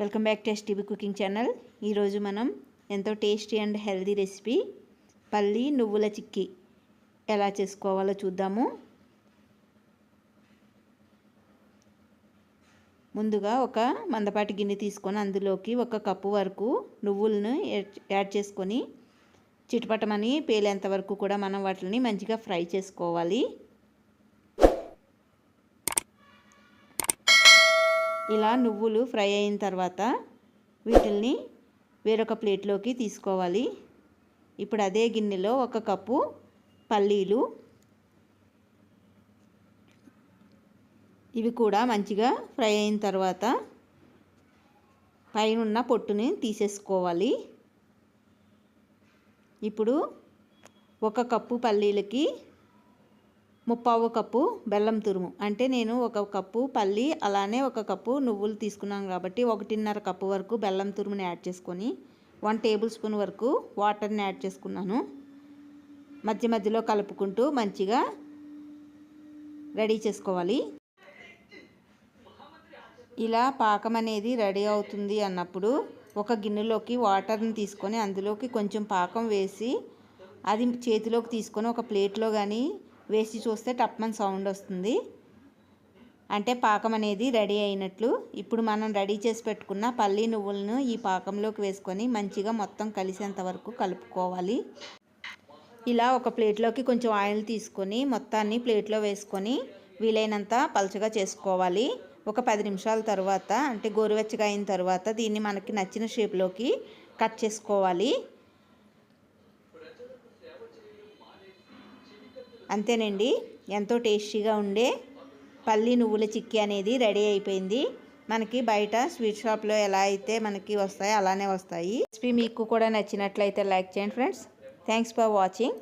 Welcome back to TV cooking channel. ఈరోజు మనం ఎంతో టేస్టీ అండ్ హెల్దీ రెసిపీ పల్లి నువ్వుల చిక్కీ ఎలా చేసుకోవాలో చూద్దాము. ముందుగా ఒక మందపాటి గిన్నె తీసుకొని అందులోకి ఒక కప్పు వరకు నువ్వులను యాడ్ చేసుకొని చిటపటమని పేలేంత వరకు కూడా మనం వాటిని మంచిగా ఫ్రై చేసుకోవాలి. ఇలా నువ్వులు ఫ్రై అయిన తర్వాత వీటిల్ని వేరొక ప్లేట్లోకి తీసుకోవాలి. ఇప్పుడు అదే గిన్నెలో ఒక కప్పు పల్లీలు. ఇవి కూడా మంచిగా ఫ్రై అయిన తర్వాత పైన పొట్టుని తీసేసుకోవాలి. ఇప్పుడు ఒక కప్పు పల్లీలకి ముప్పావు కప్పు బెల్లం తురుము. అంటే నేను ఒక కప్పు పల్లి అలానే ఒక కప్పు నువ్వులు తీసుకున్నాను కాబట్టి ఒకటిన్నర కప్పు వరకు బెల్లం తురుముని యాడ్ చేసుకొని వన్ టేబుల్ స్పూన్ వరకు వాటర్ని యాడ్ చేసుకున్నాను. మధ్య మధ్యలో కలుపుకుంటూ మంచిగా రెడీ చేసుకోవాలి. ఇలా పాకం అనేది రెడీ అవుతుంది అన్నప్పుడు ఒక గిన్నెలోకి వాటర్ని తీసుకొని అందులోకి కొంచెం పాకం వేసి అది చేతిలోకి తీసుకొని ఒక ప్లేట్లో కానీ వేసి చూస్తే టప్మన్ సౌండ్ వస్తుంది. అంటే పాకం అనేది రెడీ అయినట్లు. ఇప్పుడు మనం రెడీ చేసి పెట్టుకున్న పల్లి నువ్వులను ఈ పాకంలోకి వేసుకొని మంచిగా మొత్తం కలిసేంత వరకు కలుపుకోవాలి. ఇలా ఒక ప్లేట్లోకి కొంచెం ఆయిల్ తీసుకొని మొత్తాన్ని ప్లేట్లో వేసుకొని వీలైనంత పలచగా చేసుకోవాలి. ఒక పది నిమిషాల తర్వాత అంటే గోరువెచ్చగా అయిన తర్వాత దీన్ని మనకి నచ్చిన షేప్లోకి కట్ చేసుకోవాలి. అంతేనండి. ఎంతో టేస్టీగా ఉండే పల్లి నువ్వుల చిక్కీ అనేది రెడీ అయిపోయింది. మనకి బయట స్వీట్ షాప్లో ఎలా అయితే మనకి వస్తాయో అలానే వస్తాయి. రెసిపీ మీకు కూడా నచ్చినట్లయితే లైక్ చేయండి ఫ్రెండ్స్. Thanks for watching.